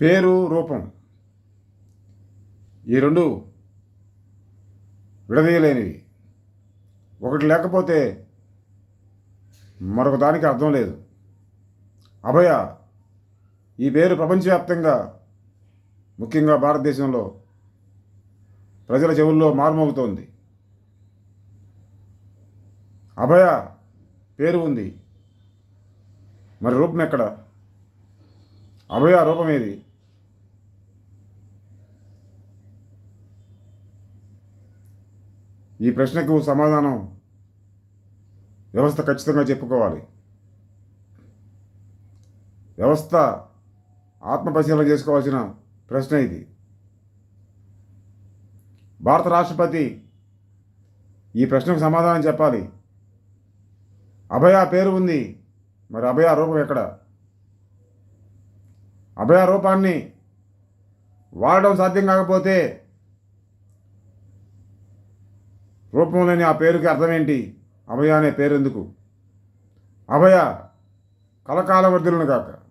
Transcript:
పేరు రూపం. ఈ రెండు విడదీయలేనివి. ఒకటి లేకపోతే మరొక దానికి అర్థం లేదు. అభయ ఈ పేరు ప్రపంచవ్యాప్తంగా ముఖ్యంగా భారతదేశంలో ప్రజల చెవుల్లో మారుమోగుతోంది. అభయ పేరు ఉంది. మరి రూపం ఎక్కడ? అభయ రూపం ఏది? ఈ ప్రశ్నకు సమాధానం వ్యవస్థ ఖచ్చితంగా చెప్పుకోవాలి. వ్యవస్థ ఆత్మపరిశీలన చేసుకోవాల్సిన ప్రశ్న ఇది. భారత రాష్ట్రపతి ఈ ప్రశ్నకు సమాధానం చెప్పాలి. అభయ పేరు ఉంది. మరి అభయ రూపం ఎక్కడ? అభయ రూపాన్ని వాడడం సాధ్యం కాకపోతే రూపంలోని ఆ పేరుకి అర్థం ఏంటి అభయ అనే పేరెందుకు? అభయ కలకాల వర్ధులను కాక.